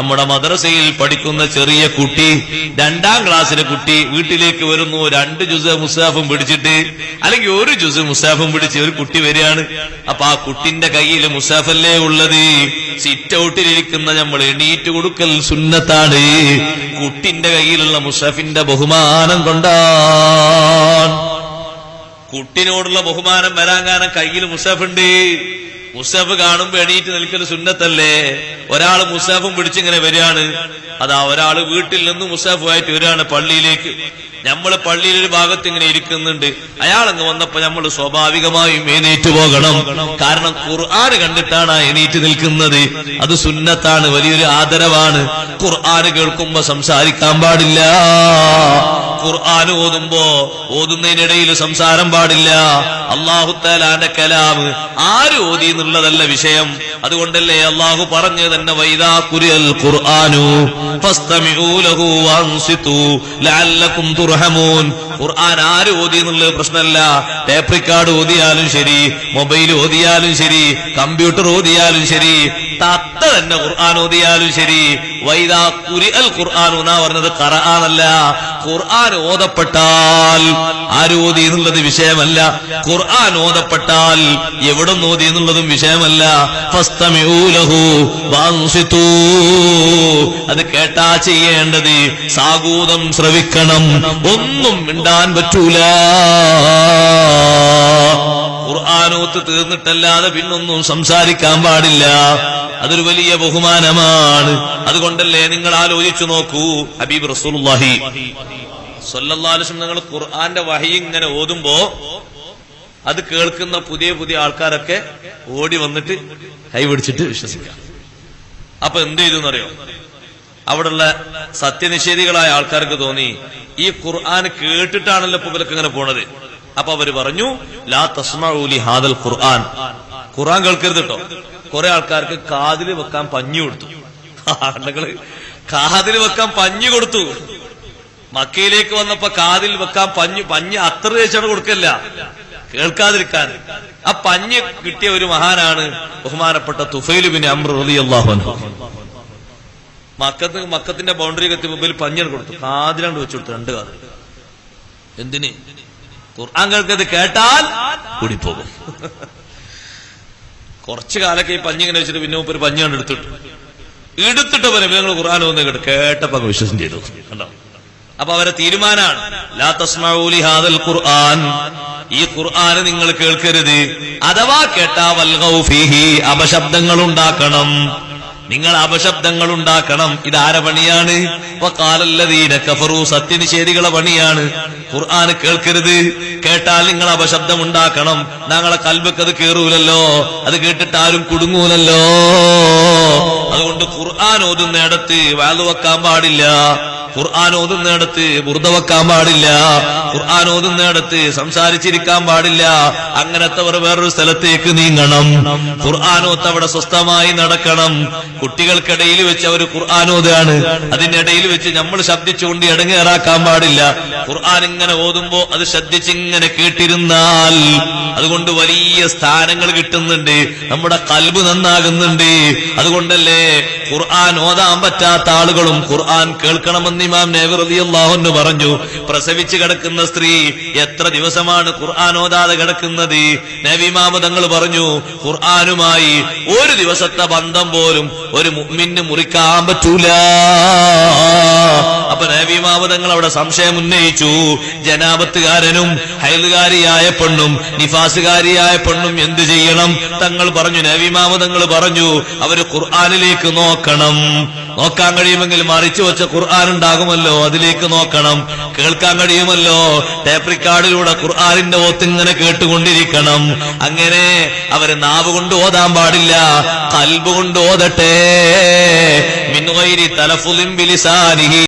നമ്മുടെ മദ്രസയിൽ പഠിക്കുന്ന ചെറിയ കുട്ടി രണ്ടാം ക്ലാസ്സിലെ കുട്ടി വീട്ടിലേക്ക് വരുന്നു. രണ്ട് ജുസ് മുസാഫും പിടിച്ചിട്ട് അല്ലെങ്കിൽ ഒരു ജുസ് മുസാഫും പിടിച്ച് ഒരു കുട്ടി വരികയാണ്. അപ്പൊ ആ കുട്ടിന്റെ കയ്യിൽ മുസാഫല്ലേ ഉള്ളത്? സിറ്റ് ഔട്ടിലിരിക്കുന്ന നമ്മൾ എണീറ്റ് കൊടുക്കൽ സുന്നത്താണ്. കുട്ടിന്റെ കയ്യിലുള്ള മുസാഫിന്റെ ബഹുമാനം കൊണ്ടാണ്. കുട്ടിനോടുള്ള ബഹുമാനം വരാൻ കാരണം കയ്യിൽ മുസാഫുണ്ട് മുസാഫ് കാണുമ്പോ എണീറ്റ് നിൽക്കുന്ന സുന്നത്തല്ലേ? ഒരാൾ മുസഫും പിടിച്ചിങ്ങനെ വരികയാണ്. അതാ ഒരാൾ വീട്ടിൽ നിന്ന് മുസാഫുമായിട്ട് വരികയാണ് പള്ളിയിലേക്ക്. നമ്മൾ പള്ളിയിൽ ഒരു ഭാഗത്ത് ഇങ്ങനെ ഇരിക്കുന്നുണ്ട്. അയാൾ അങ്ങ് വന്നപ്പോ നമ്മൾ സ്വാഭാവികമായും എണീറ്റ് പോകണം. കാരണം ഖുർആൻ കണ്ടിട്ടാണ് എണീറ്റ് നിൽക്കുന്നത്. അത് സുന്നത്താണ് വലിയൊരു ആദരവാണ്. ഖുർആൻ കേൾക്കുമ്പോ സംസാരിക്കാൻ പാടില്ല. ഖുർആൻ ഓതുമ്പോ ഓതുന്നതിനിടയിൽ സംസാരം പാടില്ല. അള്ളാഹുത്താലാന്റെ കലാം ആര് ഓതി എന്നുള്ളതല്ല വിഷയം. അതുകൊണ്ടല്ലേ അള്ളാഹു പറഞ്ഞു തന്നെ വൈദാ കുരിയൽ ഖുർആനു പ്രശ്നമല്ല. ടേപ്പ് റിക്കാർഡ് ഓതിയാലും ശരി മൊബൈൽ ഓതിയാലും ശരി കമ്പ്യൂട്ടർ ഓതിയാലും ശരി തത്ത തന്നെ ഖുർആൻ ഓതിയാലും ശരി. പറഞ്ഞത്? ഖർആനല്ല ഖുർആൻ ഓതപ്പെട്ടാൽ ആരോധി ഓതി എന്നുള്ളത് വിഷയമല്ല. ഖുർആൻ ഓതപ്പെട്ടാൽ എവിടെ നോതി എന്നുള്ളതും വിഷയമല്ല. അത് കേട്ടാ ചെയ്യേണ്ടത് സാഗൂതം ശ്രവിക്കണം. ഒന്നും മിണ്ടാൻ പറ്റൂല. ഖുർആാനോത്ത് തീർന്നിട്ടല്ലാതെ പിന്നൊന്നും സംസാരിക്കാൻ പാടില്ല. അതൊരു വലിയ ബഹുമാനമാണ്. അതുകൊണ്ടല്ലേ നിങ്ങൾ ആലോചിച്ചു നോക്കൂ. ഹബീബ് റസൂലുള്ളാഹി സൊല്ലാലും നിങ്ങൾ ഖുർആന്റെ വഹി ഇങ്ങനെ ഓതുമ്പോ അത് കേൾക്കുന്ന പുതിയ പുതിയ ആൾക്കാരൊക്കെ ഓടി വന്നിട്ട് കൈപിടിച്ചിട്ട് വിശ്വസിക്കാം അപ്പൊ എന്ത് ചെയ്തു എന്നറിയോ അവിടെയുള്ള സത്യനിഷേധികളായ ആൾക്കാർക്ക് തോന്നി. ഈ ഖുർആൻ കേട്ടിട്ടാണല്ലോ ഇപ്പൊ ഇവരൊക്കെ ഇങ്ങനെ പോണത്. അപ്പൊ അവർ പറഞ്ഞു ലാ തസ്മി ഹാദൽ ഖുർആൻ. ഖുർആൻ കേൾക്കരുത് കേട്ടോ കുറെ ആൾക്കാർക്ക് കാതിൽ വെക്കാൻ പഞ്ഞു കൊടുത്തു. ആളുകൾ കാതിൽ വെക്കാൻ പഞ്ഞു കൊടുത്തു. മക്കയിലേക്ക് വന്നപ്പോ കാതിൽ വെക്കാൻ പഞ്ഞു പഞ്ഞ് അത്ര തേച്ചാണ് കൊടുക്കല്ല. കേൾക്കാതിരിക്കാൻ. ആ പഞ്ഞ് കിട്ടിയ ഒരു മഹാനാണ് ബഹുമാനപ്പെട്ട തുഫൈലുബിൻ അമ്ര അൻഹു. മക്കത്ത് മക്കത്തിന്റെ ബൗണ്ടറി മുമ്പിൽ പഞ്ഞാണ് കൊടുത്തു. കാതിലാണ്ട് വെച്ചു കൊടുത്തു രണ്ട് കാതിൽ എന്തിന്? ഇത് കേട്ടാൽ പോകും കുറച്ചു കാലൊക്കെ ഈ പഞ്ഞിങ്ങനെ വെച്ചിട്ട് പിന്നെ ഒരു പഞ്ഞാണ് എടുത്തിട്ടു. എടുത്തിട്ട് പോലെ ഞങ്ങൾ ഖുർആൻ ഒന്ന് കേട്ട് കേട്ടപ്പോ അങ്ങ് വിശ്വസം ചെയ്തു. കണ്ടോ? അപ്പൊ അവരെ തീരുമാനാണ്. ലാ ഹാദൽ ഖുർആൻ. ഈ ഖുർആൻ നിങ്ങൾ കേൾക്കരുത്. അഥവാ കേട്ടാ വൽഗൗ ഫീഹി അപശബ്ദങ്ങൾ ഉണ്ടാക്കണം. നിങ്ങൾ അപശബ്ദങ്ങൾ ഉണ്ടാക്കണം ഇതാര പണിയാണ്? വഖാലല്ലദീന കഫറു. സത്യനിഷേധികളെ പണിയാണ്. ഖുർആൻ കേൾക്കരുത്. കേട്ടാൽ നിങ്ങൾ അപശബ്ദം ഉണ്ടാക്കണം ഞങ്ങളെ കൽബക്ക് അത് കേറൂലല്ലോ. അത് കേട്ടിട്ട് ആരും കുടുങ്ങൂലല്ലോ. അതുകൊണ്ട് ഖുർആൻ ഓതുന്നിടത്ത് വാൽ വെക്കാൻ പാടില്ല. ഖുർആൻ ഓതുന്നിടത്ത് പാടില്ല. ഖുർആൻ ഓതുന്നിടത്ത് സംസാരിച്ചിരിക്കാൻ പാടില്ല. അങ്ങനത്തവർ വേറൊരു സ്ഥലത്തേക്ക് നീങ്ങണം. ഖുർആാനോത്ത് അവിടെ സ്വസ്ഥമായി നടക്കണം. കുട്ടികൾക്കിടയിൽ വെച്ച് അവർ ഖുർആാനോതാണ് അതിനിടയിൽ വെച്ച് നമ്മൾ ശബ്ദിച്ചുകൊണ്ട് ഇടങ്ങേറാക്കാൻ പാടില്ല. ഖുർആൻ ഇങ്ങനെ ഓതുമ്പോ അത് ശ്രദ്ധിച്ചിങ്ങനെ കേട്ടിരുന്നാൽ അതുകൊണ്ട് വലിയ സ്ഥാനങ്ങൾ കിട്ടുന്നുണ്ട്. നമ്മുടെ കൽബ് നന്നാകുന്നുണ്ട്. അതുകൊണ്ടല്ലേ ഖുർആൻ ഓതാൻ പറ്റാത്ത ആളുകളും ഖുർആൻ കേൾക്കണമെന്ന് ഇമാം നേവർ അള്ളാഹുന്ന് പറഞ്ഞു പ്രസവിച്ച് കിടക്കുന്ന സ്ത്രീ എത്ര ദിവസമാണ് ഖുർആൻ ഓതാതെ കിടക്കുന്നത്? നബിമാമ തങ്ങൾ പറഞ്ഞു ഖുർആനുമായി ഒരു ദിവസത്തെ ബന്ധം പോലും ഒരു മുഅ്മിന് മുറിക്കാൻ പറ്റൂല. അപ്പൊ നബിമാമ തങ്ങൾ അവിടെ സംശയം ഉന്നയിച്ചു ജനാപത്തുകാരനും ഹൈലുകാരിയായ പെണ്ണും നിഫാസുകാരിയായ പെണ്ണും എന്ത് ചെയ്യണം? തങ്ങൾ പറഞ്ഞു നബിമാമ തങ്ങൾ പറഞ്ഞു അവർ ഖുർആനിലേക്ക് നോക്കണം. നോക്കാൻ കഴിയുമെങ്കിൽ മറിച്ചു വെച്ച ഖുർആൻ ഉണ്ടാകുമല്ലോ അതിലേക്ക് നോക്കണം. കേൾക്കാൻ കഴിയുമല്ലോ. ടേപ്പ് റിക്കാർഡിലൂടെ ഖുർആനിന്റെ ഓത്തിങ്ങനെ കേട്ടുകൊണ്ടിരിക്കണം. അങ്ങനെ അവർ നാവ് കൊണ്ട് ഓതാൻ പാടില്ല. കൽബ് കൊണ്ട് ഓതട്ടെ. മിൻവൈരി തലഫുലിം ബിലിസാനിഹി.